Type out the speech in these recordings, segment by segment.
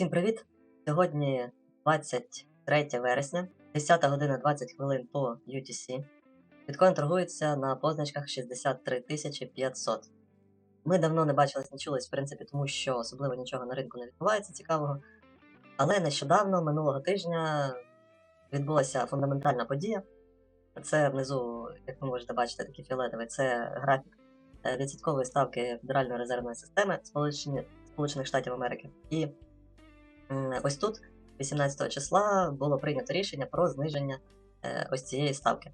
Всім привіт! Сьогодні 23 вересня, 10 година 20 хвилин по UTC. Біткоін торгується на позначках 63 500. Ми давно не бачились, не чулись, в принципі, тому що особливо нічого на ринку не відбувається цікавого. Але нещодавно, минулого тижня, відбулася фундаментальна подія. Це внизу, як ви можете бачити, такий фіолетовий, це графік е, відсоткової ставки Федеральної резервної системи Сполучені- Сполучених Штатів Америки. І ось тут, 18 числа, було прийнято рішення про зниження е, ось цієї ставки.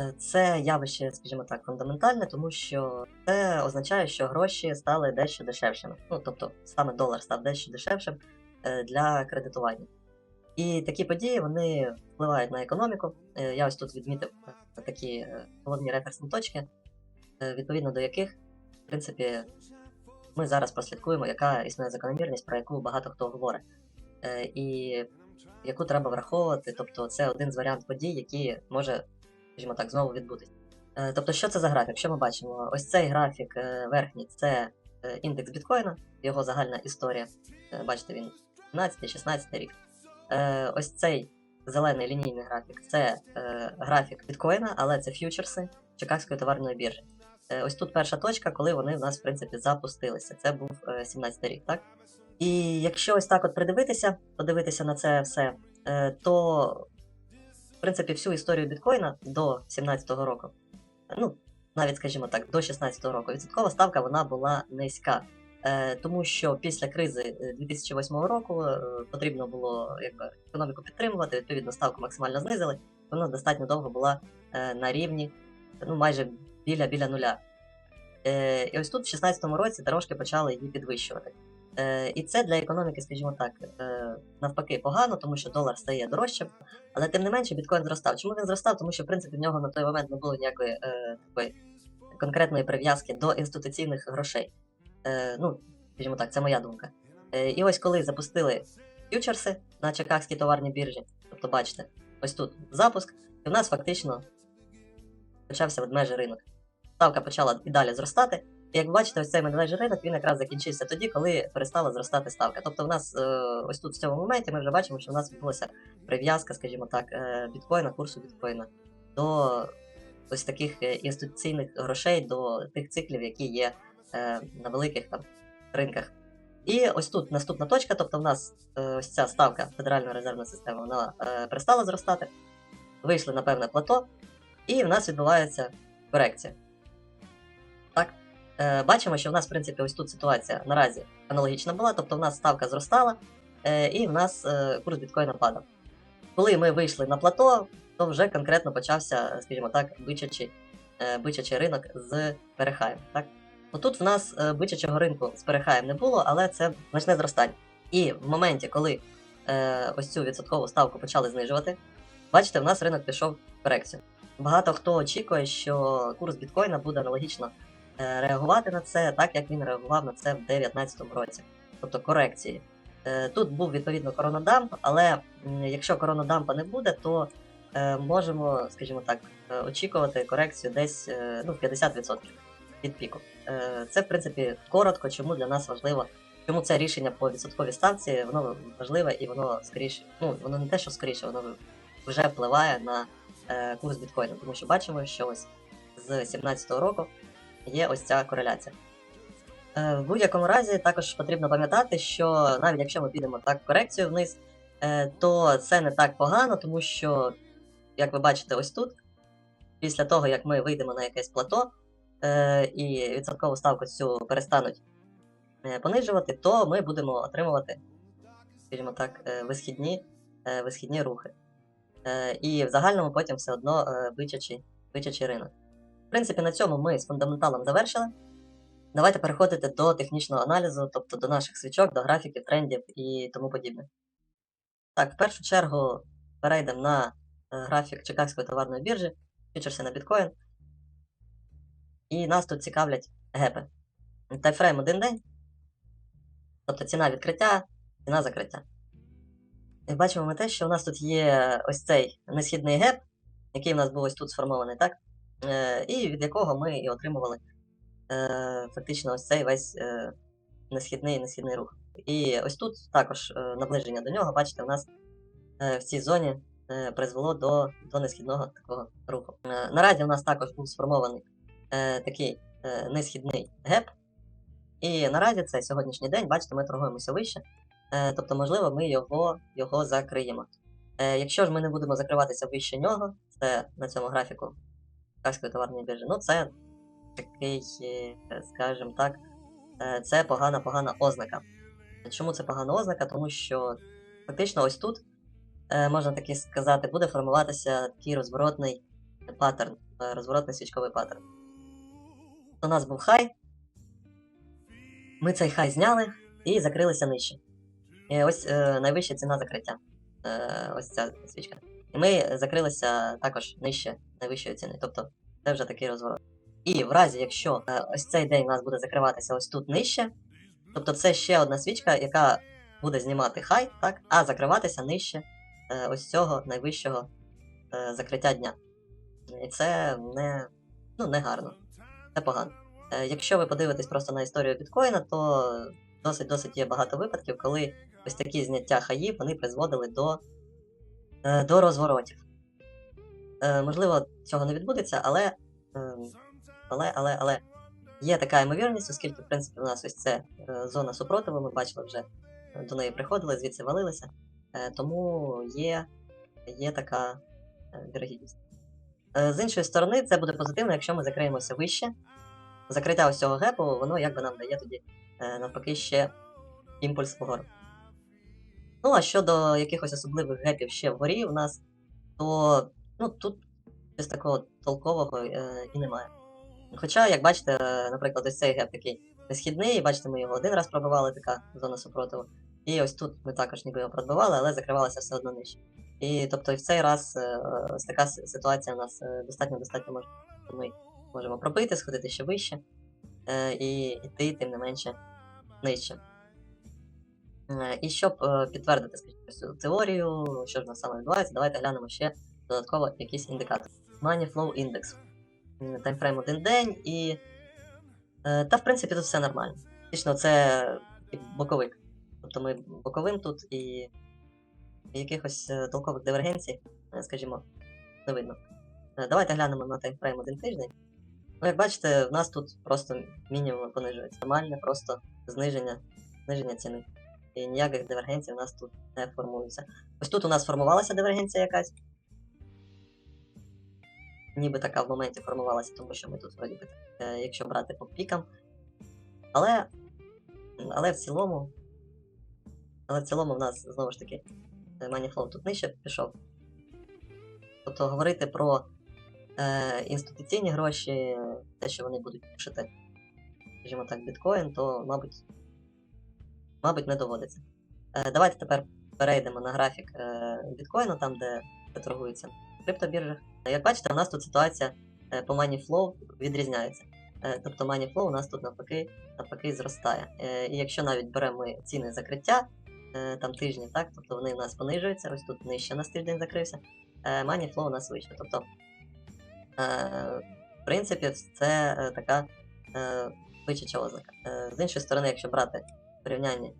Е, Це явище, скажімо так, фундаментальне, тому що це означає, що гроші стали дещо дешевшими. Ну, тобто саме долар став дещо дешевшим е, для кредитування. І такі події вони впливають на економіку. Я ось тут відмітив такі головні реферсні точки, відповідно до яких, в принципі, ми зараз прослідкуємо, яка існує закономірність, про яку багато хто говорить, е, і яку треба враховувати. Тобто, це один з варіантів подій, які може, скажімо так, знову відбутися. Е, Тобто, що це за графік? Що ми бачимо? Ось цей графік е, верхній це е, індекс біткоїна, його загальна історія. Е, Бачите, він 15-16 рік. Е, Ось цей зелений лінійний графік це е, графік біткоїна, але це ф'ючерси Чикагської товарної біржі. Е, Ось тут перша точка, коли вони в нас, в принципі, запустилися. Це був е, 17 рік, так? І якщо ось так от придивитися, подивитися на це все, е, то, в принципі, всю історію біткоїна до 17-го року, ну, навіть, скажімо так, до 16-го року, відсоткова ставка вона була низька. Е, Тому що після кризи е, 2008 року е, потрібно було якби, економіку підтримувати, відповідно, ставку максимально знизили. Вона достатньо довго була е, на рівні, ну, майже біля біля нуля. Е, і ось тут, в 16-му році, трошки почали її підвищувати. Е, і це для економіки, скажімо так, е, навпаки, погано, тому що долар стає дорожчим, але тим не менше біткоін зростав. Чому він зростав? Тому що, в принципі, в нього на той момент не було ніякої е, такої конкретної прив'язки до інституційних грошей. Е, ну, скажімо так, це моя думка. Е, і ось коли запустили фьючерси на Чикагській товарній біржі, тобто бачите, ось тут запуск, і в нас фактично почався ведмежий ринок. Ставка почала і далі зростати. І як бачите, ось цей медвежий ринок він якраз закінчився тоді, коли перестала зростати ставка. Тобто, в нас е, ось тут в цьому моменті ми вже бачимо, що в нас відбулася прив'язка, скажімо так, е, біткоїна, курсу біткоїна до ось таких е, інституційних грошей, до тих циклів, які є на великих там ринках. І ось тут наступна точка, тобто в нас ось ця ставка Федеральної резервної системи, вона перестала зростати, вийшли на певне плато, і в нас відбувається корекція. Е, бачимо, що в нас, в принципі, ось тут ситуація наразі аналогічна була, тобто в нас ставка зростала, е, і в нас е, курс біткоїна падав. Коли ми вийшли на плато, то вже конкретно почався, скажімо так, бичачий, е, бичачий ринок з перехаєм. Так? Отут в нас е, бичачого ринку з перехаєм не було, але це значне зростання. І в моменті, коли е, ось цю відсоткову ставку почали знижувати, бачите, в нас ринок пішов в корекцію. Багато хто очікує, що курс біткоїна буде аналогічно реагувати на це, так як він реагував на це в 2019 році, тобто корекції. Е, Тут був відповідно коронадамп, але якщо коронадампа не буде, то е, можемо, скажімо так, е, очікувати корекцію десь е, ну, в 50% від піку. Е, Це, в принципі, коротко, чому для нас важливо, чому це рішення по відсотковій ставці, воно важливе і воно скоріше, ну воно не те, що скоріше, воно вже впливає на е, курс біткоїну, тому що бачимо, що ось з 2017 року є ось ця кореляція. Е, В будь-якому разі також потрібно пам'ятати, що навіть якщо ми підемо так корекцію вниз, е, то це не так погано, тому що, як ви бачите, ось тут, після того, як ми вийдемо на якесь плато, е, і відсоткову ставку цю перестануть понижувати, то ми будемо отримувати, скажімо так, висхідні, висхідні рухи. І в загальному потім все одно бичачий, бичачий ринок. Принципі, на цьому ми з фундаменталом завершили. Давайте переходити до технічного аналізу, тобто до наших свічок, до графіків, трендів і тому подібне. Так, в першу чергу перейдемо на е, графік Чикагської товарної біржі, фьючерси на біткоін. І нас тут цікавлять гепи. Тайфрейм один день. Тобто ціна відкриття, ціна закриття. І бачимо ми те, що у нас тут є ось цей несхідний геп, який у нас був ось тут сформований, так? Е, і від якого ми і отримували е, фактично ось цей весь е, несхідний несхідний рух. І ось тут також наближення до нього, бачите, у нас в цій зоні призвело до, до несхідного такого руху. Наразі у нас також був сформований такий несхідний геп. І наразі це сьогоднішній день, бачите, ми торгуємося вище. Тобто, можливо, ми його, його закриємо. Якщо ж ми не будемо закриватися вище нього, це на цьому графіку Каської товарної біржі, ну це такий, е, скажімо так, е, це погана погана ознака. Чому це погана ознака? Тому що фактично ось тут, е, можна таки сказати, буде формуватися такий розворотний паттерн, розворотний свічковий паттерн. У нас був хай. Ми цей хай зняли і закрилися нижче. І ось найвища ціна закриття. Ось ця свічка. І ми закрилися також нижче найвищої ціни. Тобто це вже такий розворот. І в разі, якщо е, ось цей день у нас буде закриватися ось тут нижче, тобто це ще одна свічка, яка буде знімати хай, так, а закриватися нижче е, ось цього найвищого е, закриття дня. І це не, ну, не гарно. Це погано. Якщо ви подивитесь просто на історію біткоїна, то досить досить є багато випадків, коли ось такі зняття хаїв вони призводили до, до розворотів. Е, можливо, цього не відбудеться, але, е, але, але, але є така ймовірність, оскільки, в принципі, у нас ось це е, зона супротиву, ми бачили вже е, до неї приходили, звідси валилися. Е, тому є, є така е, вірогідність. Е, з іншої сторони, це буде позитивно, якщо ми закриємося вище. Закриття ось цього гепу, воно якби нам дає тоді е, навпаки ще імпульс вгору. Ну, а щодо якихось особливих гепів ще вгорі у нас, то ну, тут щось такого толкового е, і немає. Хоча, як бачите, наприклад, ось цей геп такий несхідний, бачите, ми його один раз пробивали, така зона супротиву. І ось тут ми також ніби його пробивали, але закривалося все одно нижче. І тобто і в цей раз е, ось така ситуація у нас е, достатньо достатньо може. Ми можемо пробити, сходити ще вище е, і йти, тим не менше, нижче. І щоб е, підтвердити цю теорію, що ж у нас саме відбувається, давайте глянемо ще додатково якийсь індикатор. Money Flow Index. Таймфрейм один день і. Та, в принципі, тут все нормально. Фактично, це боковик. Тобто ми боковим тут і якихось е, толкових дивергенцій, е, скажімо, не видно. Е, Давайте глянемо на таймфрейм один тиждень. Ну, як бачите, в нас тут просто мінімум понижується. Нормальне просто зниження, зниження ціни. І ніяких дивергенцій у нас тут не формується. Ось тут у нас формувалася дивергенція якась. Ніби така в моменті формувалася, тому що ми тут вроді би, е, якщо брати по пікам. Але, але в цілому. Але в цілому в нас знову ж таки е, Moneyflow тут нижче пішов. Тобто говорити про е, інституційні гроші, те, що вони будуть пушити, скажімо так, біткоін, то, мабуть, мабуть, не доводиться. Е, давайте тепер перейдемо на графік е, біткоїну, там, де торгується в криптобіржах. Як бачите, у нас тут ситуація е, по Moneyflow відрізняється. Е, тобто Moneyflow у нас тут навпаки, навпаки зростає. І якщо навіть беремо ціни закриття, там тижні, так, тобто вони у нас понижуються, ось тут нижче нас тиждень закрився, е, Moneyflow у нас вище. Тобто, в принципі, це така вичача ознака. З іншої сторони, якщо брати порівняння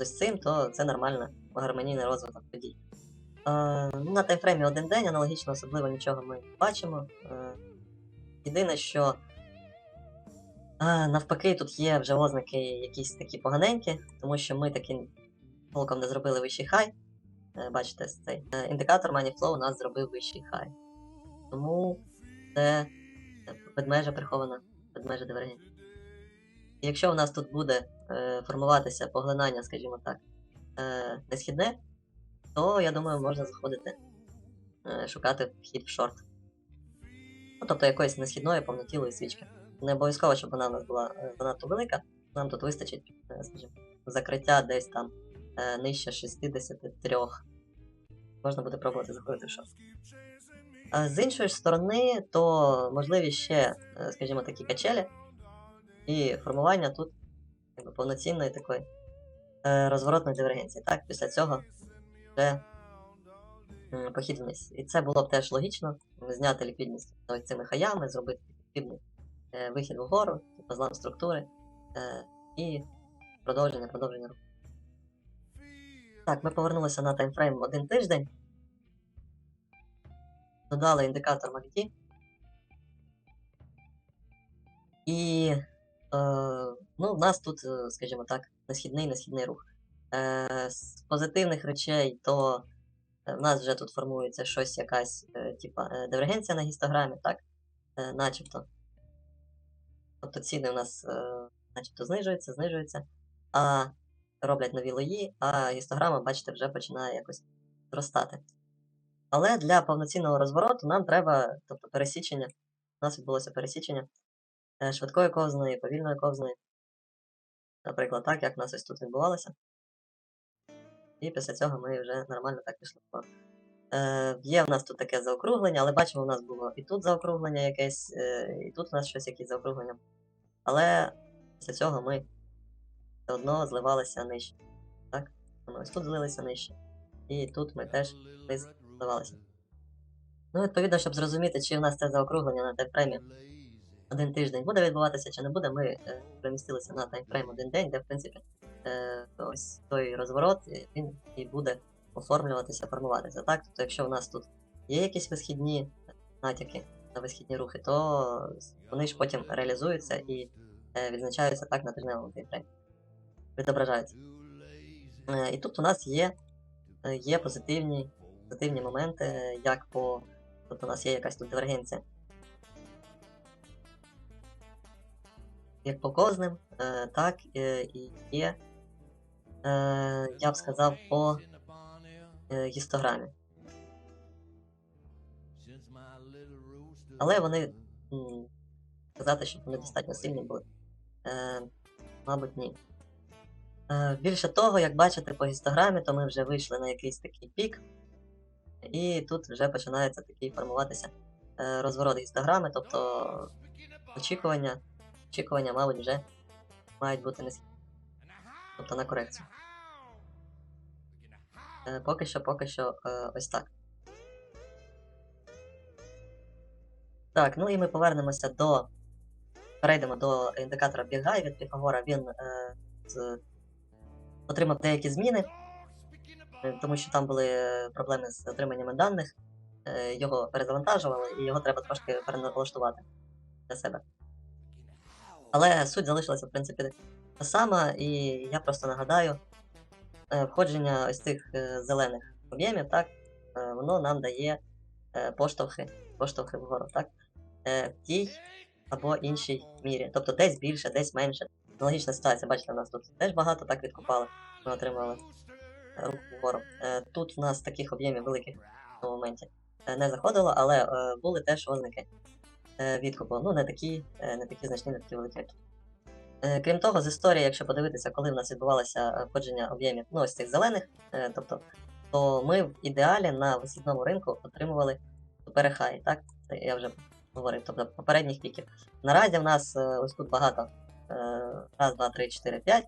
з цим, то це нормально гармонійний розвиток подій. Е, на таймфреймі один день, аналогічно особливо нічого ми не бачимо. Е, єдине, що е, навпаки, тут є вже ознаки якісь такі поганенькі, тому що ми таки толком не зробили вищий хай. Бачите, цей е, індикатор Moneyflow у нас зробив вищий хай. Тому це ведмежа прихована, ведмежа дивергенція. Якщо у нас тут буде е, формуватися поглинання, скажімо так, е, несхідне, то я думаю, можна заходити, е, шукати вхід в шорт. Ну, тобто якоїсь несхідної повнотілої свічки. Не обов'язково, щоб вона у нас була е, занадто велика. Нам тут вистачить, е, скажімо, закриття десь там е, нижче 63. Можна буде пробувати заходити в шорт. З іншої сторони, то можливі ще, е, скажімо, такі качелі і формування тут якби, повноцінної такої е, розворотної дивергенції. Так, після цього вже м, похід вниз. І це було б теж логічно зняти ліквідність ось цими хаями, зробити потрібний е, вихід вгору, типу злам структури е, і продовження, продовження руху. Так, ми повернулися на таймфрейм один тиждень. Додали індикатор MACD. І ну, в нас тут, е, скажімо так, несхідний несхідний рух. Е, з позитивних речей, то е, в нас вже тут формується щось, якась е, типа е, дивергенція на гістограмі, так? Е, начебто. Тобто ціни у нас е, начебто знижуються, знижуються, а роблять нові лої, а гістограма, бачите, вже починає якось зростати. Але для повноцінного розвороту нам треба, тобто пересічення, у нас відбулося пересічення е, швидкої ковзної, повільної ковзної. Наприклад, так, як в нас ось тут відбувалося. І після цього ми вже нормально так пішли. Е, є в нас тут таке заокруглення, але бачимо, у нас було і тут заокруглення якесь, е, і тут у нас щось якісь заокруглення. Але після цього ми все одно зливалися нижче. Так? Ми ось тут злилися нижче. І тут ми теж зливалися. Ну, відповідно, щоб зрозуміти, чи в нас це заокруглення на таймфреймі один тиждень буде відбуватися, чи не буде, ми е, перемістилися на таймфрейм один день, де, в принципі, е, ось той розворот, він і буде оформлюватися, формуватися. Так? Тобто, якщо в нас тут є якісь висхідні натяки на висхідні рухи, то вони ж потім реалізуються і е, відзначаються так на тижневому таймфреймі. Відображаються. Е, і тут у нас є, е, є позитивні, позитивні моменти, як по. Тобто у нас є якась тут дивергенція. Як по козним, е, так е, і є, е, я б сказав, по гістограмі. Але вони сказати, щоб вони достатньо сильні були. Е, мабуть, ні. Е, більше того, як бачите по гістограмі, то ми вже вийшли на якийсь такий пік, і тут вже починається такий формуватися розворот гістограми, тобто очікування, очікування, мабуть, вже мають бути низькі. Тобто на корекцію. Е, поки що, поки що е, ось так. Так, ну і ми повернемося до. Перейдемо до індикатора Бігай від Піфагора. Він е, з, отримав деякі зміни, е, тому що там були проблеми з отриманням даних. Е, його перезавантажували, і його треба трошки переналаштувати для себе. Але суть залишилася, в принципі, та сама, і я просто нагадаю, е, входження ось цих е, зелених об'ємів, так, е, воно нам дає поштовхи, поштовхи вгору, так, в тій або іншій мірі. Тобто десь більше, десь менше. Аналогічна ситуація, бачите, у нас тут теж багато так відкупали, ми отримали руку вгору. Тут в нас таких об'ємів великих цьому моменті не заходило, але були теж ознаки е, відкупу. Ну, не такі, е, не такі значні, не такі великі. Е, Крім того, з історії, якщо подивитися, коли в нас відбувалося е, входження об'ємів, ну ось цих зелених, е, тобто, то ми в ідеалі на висхідному ринку отримували перехай, так? Я вже говорив, тобто попередніх піків. Наразі в нас е, ось тут багато. е, Раз, два, три, чотири, п'ять.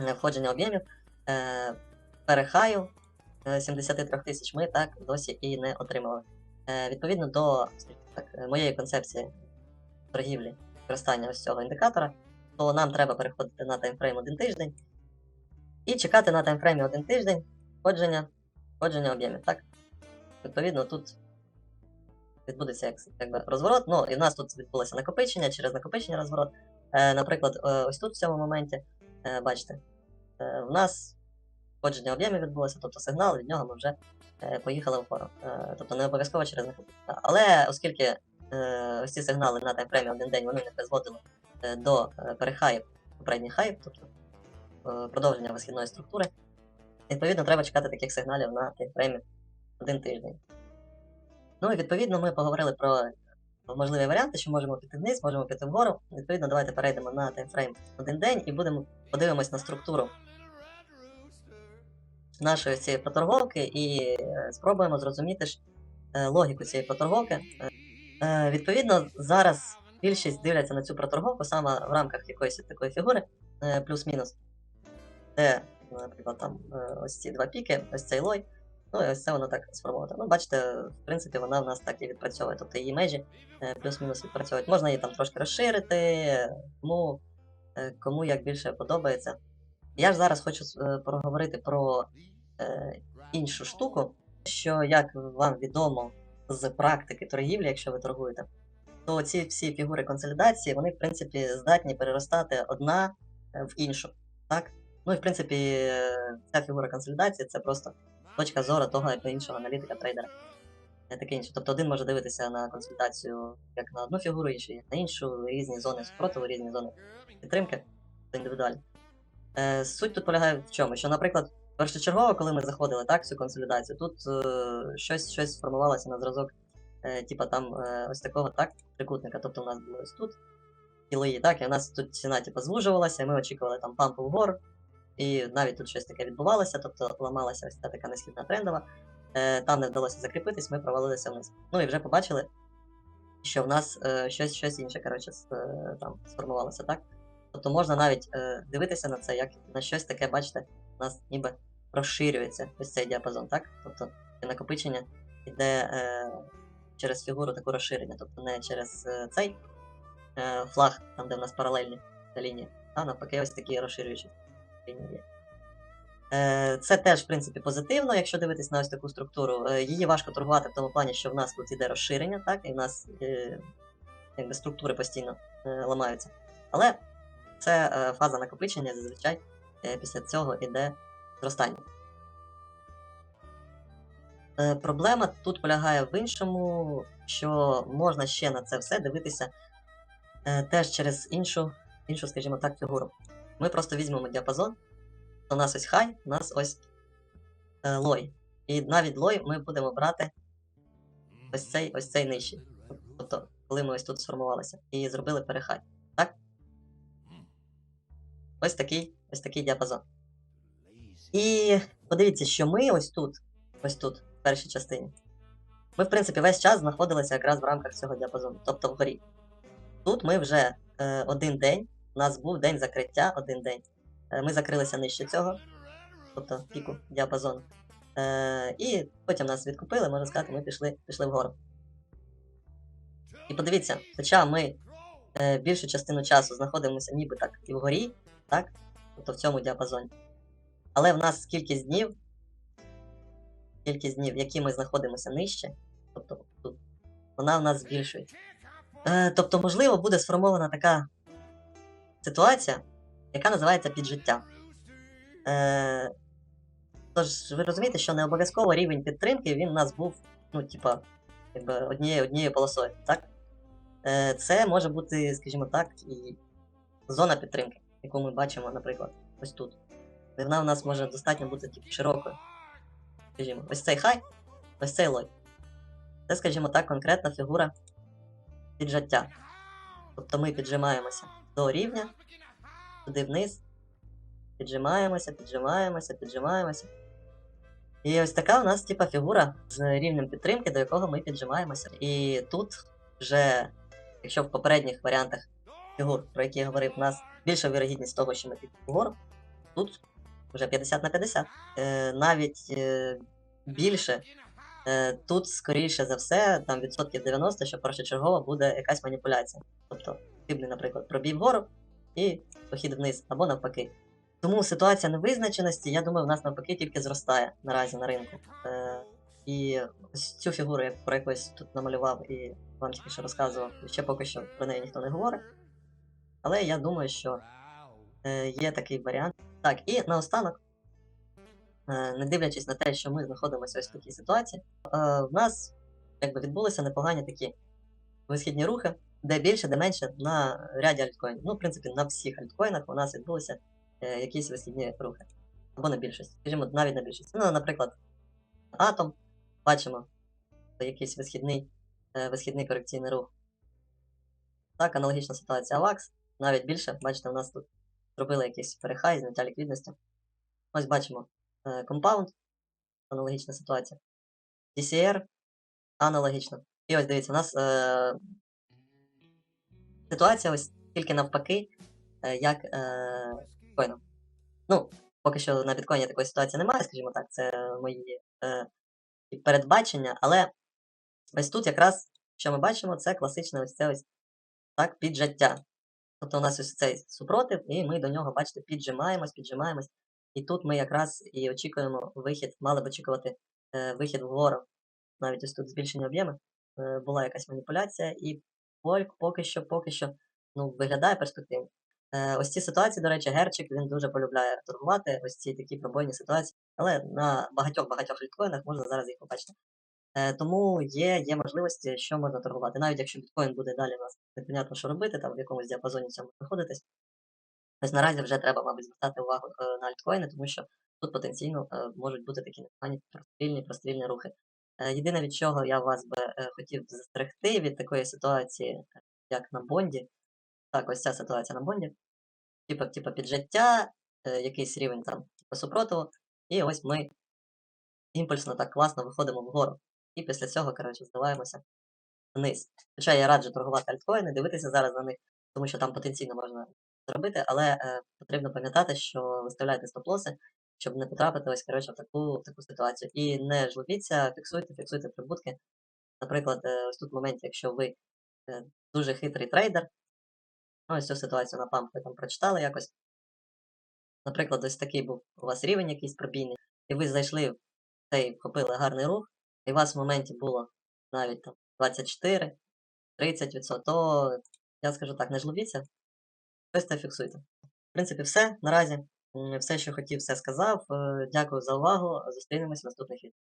е, Входження об'ємів. Е, Перехаю е, 73 тисяч ми так досі і не отримали. Е, Відповідно до так, е, моєї концепції торгівлі використання ось цього індикатора, то нам треба переходити на таймфрейм один тиждень і чекати на таймфреймі один тиждень входження, входження об'ємів. Так? Відповідно, тут відбудеться як, якби, розворот. Ну, і в нас тут відбулося накопичення, через накопичення розворот. Е, наприклад, е, ось тут в цьому моменті, е, бачите, е, в нас входження об'ємів відбулося, тобто сигнал, від нього ми вже поїхали вгору. Е, тобто не обов'язково через накопичення. Але оскільки е, ось сигнали на таймфреймі один день вони не призводили е, до е, перехаїв попередніх хайп, тобто е, продовження висхідної структури. Відповідно, треба чекати таких сигналів на таймфреймі один тиждень. Ну і відповідно ми поговорили про можливі варіанти, що можемо піти вниз, можемо піти вгору. Відповідно, давайте перейдемо на таймфрейм один день і будемо подивимось на структуру нашої цієї проторговки і е, спробуємо зрозуміти ж е, логіку цієї проторговки. Е, відповідно, зараз більшість дивляться на цю проторговку саме в рамках якоїсь такої фігури, плюс-мінус, де, наприклад, там ось ці два піки, ось цей лой, ну і ось це воно так сформовано. Ну, бачите, в принципі, вона в нас так і відпрацьовує, тобто її межі плюс-мінус відпрацьовують. Можна її там трошки розширити, тому кому як більше подобається, Я ж зараз хочу е, проговорити про е, іншу штуку, що як вам відомо з практики торгівлі, якщо ви торгуєте, то ці всі фігури консолідації, вони, в принципі, здатні переростати одна е, в іншу. Так? Ну і в принципі, е, ця фігура консолідації це просто точка зору того або іншого аналітика трейдера. Таке інше. Тобто один може дивитися на консолідацію як на одну фігуру, інший як на іншу, різні зони спротиву, різні зони підтримки, це індивідуально. Е, суть тут полягає в чому? Що, наприклад, першочергово, коли ми заходили так, цю консолідацію, тут е, щось, щось сформувалося на зразок, е, типа там е, ось такого так, трикутника. Тобто у нас було ось тут кілеї, так, і у нас тут ціна типа, звужувалася, і ми очікували там пампу вгору, і навіть тут щось таке відбувалося, тобто ламалася ось ця така несхідна трендова. Е, там не вдалося закріпитись, ми провалилися вниз. Ну і вже побачили, що в нас е, щось, щось інше, коротше, е, там сформувалося, так? Тобто можна навіть е, дивитися на це, як на щось таке, бачите, у нас ніби розширюється ось цей діапазон, так? Тобто накопичення йде е, через фігуру таку розширення, тобто не через е, цей е, флаг, там де в нас паралельні лінії, а навпаки, ось такі розширюючі лінії є. Е, Це теж, в принципі, позитивно, якщо дивитись на ось таку структуру. Е, Її важко торгувати в тому плані, що в нас тут іде розширення, так, і в нас е, якби структури постійно ламаються. Але це е, фаза накопичення, зазвичай е, після цього іде зростання. Е, Проблема тут полягає в іншому, що можна ще на це все дивитися теж через іншу, іншу, скажімо так, фігуру. Ми просто візьмемо діапазон, у нас ось хай, у нас ось лой. І навіть лой ми будемо брати ось цей, ось цей нижчий. Тобто, коли ми ось тут сформувалися і зробили перехай. Ось такий, ось такий діапазон. І подивіться, що ми ось тут, ось тут, в першій частині. Ми, в принципі, весь час знаходилися якраз в рамках цього діапазону, тобто вгорі. Тут ми вже е, один день, у нас був день закриття, один день. Е, ми закрилися нижче цього, тобто піку діапазону. Е, і потім нас відкупили, можна сказати, ми пішли, пішли вгору. І подивіться, хоча ми е, більшу частину часу знаходимося ніби так і вгорі, так? Тобто в цьому діапазоні. Але в нас кількість днів, кількість днів, які ми знаходимося нижче, тобто тут, вона в нас збільшується. Е, тобто, можливо, буде сформована така ситуація, яка називається піджиття. Е, тож, ви розумієте, що не обов'язково рівень підтримки він у нас був, ну, типа, якби однією, однією полосою, так? Е, це може бути, скажімо так, і зона підтримки, яку ми бачимо, наприклад, ось тут. І Вона у нас може достатньо бути типу, широкою. Скажімо, ось цей хай, ось цей лой. Це, скажімо так, конкретна фігура піджаття. Тобто ми піджимаємося до рівня, туди вниз, піджимаємося, піджимаємося, піджимаємося. І ось така у нас типа фігура з рівнем підтримки, до якого ми піджимаємося. І тут вже, якщо в попередніх варіантах фігур, про які я говорив, у нас більша вірогідність того, що ми підемо вгору, тут вже 50 на 50. Е, навіть е, більше. Е, тут, скоріше за все, там відсотків 90, що першочергово буде якась маніпуляція. Тобто, хибний, наприклад, пробій вгору і похід вниз, або навпаки. Тому ситуація невизначеності, я думаю, в нас навпаки тільки зростає наразі на ринку. Е, і ось цю фігуру, про якось тут намалював і вам тільки що розказував, ще поки що про неї ніхто не говорить. Але я думаю, що е, є такий варіант. Так, і наостанок, е, не дивлячись на те, що ми знаходимося ось в такій ситуації, е, в нас якби відбулися непогані такі висхідні рухи, де більше, де менше на ряді альткоїнів. Ну, в принципі, на всіх альткоїнах у нас відбулися е, якісь висхідні рухи. Або на більшість, скажімо, навіть на більшість. Ну, наприклад, Атом, бачимо якийсь висхідний, е, висхідний корекційний рух. Так, аналогічна ситуація AVAX, навіть більше, бачите, у нас тут зробили якийсь перехай, зняття ліквідності. Ось бачимо е, Compound, аналогічна ситуація. DCR, аналогічно. І ось дивіться, у нас е, ситуація ось тільки навпаки, е, як е, біткоїном. Ну, поки що на біткоїні такої ситуації немає, скажімо так, це мої е, передбачення, але ось тут якраз, що ми бачимо, це класичне ось це ось так, піджаття. Тобто у нас ось цей супротив, і ми до нього, бачите, піджимаємось, піджимаємось. І тут ми якраз і очікуємо вихід, мали б очікувати е, вихід вгору. Навіть ось тут збільшені об'єми. Е, була якась маніпуляція, і Вольк поки що, поки що ну, виглядає перспективно. Е, ось ці ситуації, до речі, Герчик він дуже полюбляє торгувати, ось ці такі пробойні ситуації, але на багатьох-багатьох літкоїнах можна зараз їх побачити. Е, тому є, є можливості, що можна торгувати. Навіть якщо біткоін буде далі у нас непонятно, що робити, там в якомусь діапазоні цьому знаходитись. Ось наразі вже треба, мабуть, звертати увагу е, на альткоїни, тому що тут потенційно е, можуть бути такі непогані прострільні, прострільні рухи. Єдине, від чого я вас би хотів застерегти від такої ситуації, як на Бонді. Так, ось ця ситуація на Бонді. Типа, піджаття, е, якийсь рівень там типу, супротиву, і ось ми імпульсно так класно виходимо вгору. І після цього, коротше, здаваємося вниз. Хоча я раджу торгувати альткоїни, дивитися зараз на них, тому що там потенційно можна зробити, але е, потрібно пам'ятати, що виставляйте стоп-лоси, щоб не потрапити ось, коротше, в таку, в таку ситуацію. І не жлобіться, фіксуйте, фіксуйте прибутки. Наприклад, е, ось тут в моменті, якщо ви е, дуже хитрий трейдер, ну, ось цю ситуацію на памп ви там прочитали якось. Наприклад, ось такий був у вас рівень якийсь пробійний, і ви зайшли в цей, вхопили гарний рух, і у вас в моменті було навіть там 24, 30%, то я скажу так, не жлобіться, це фіксуйте. В принципі, все наразі. Все, що хотів, все сказав. Е, Дякую за увагу. Зустрінемось в наступних відео.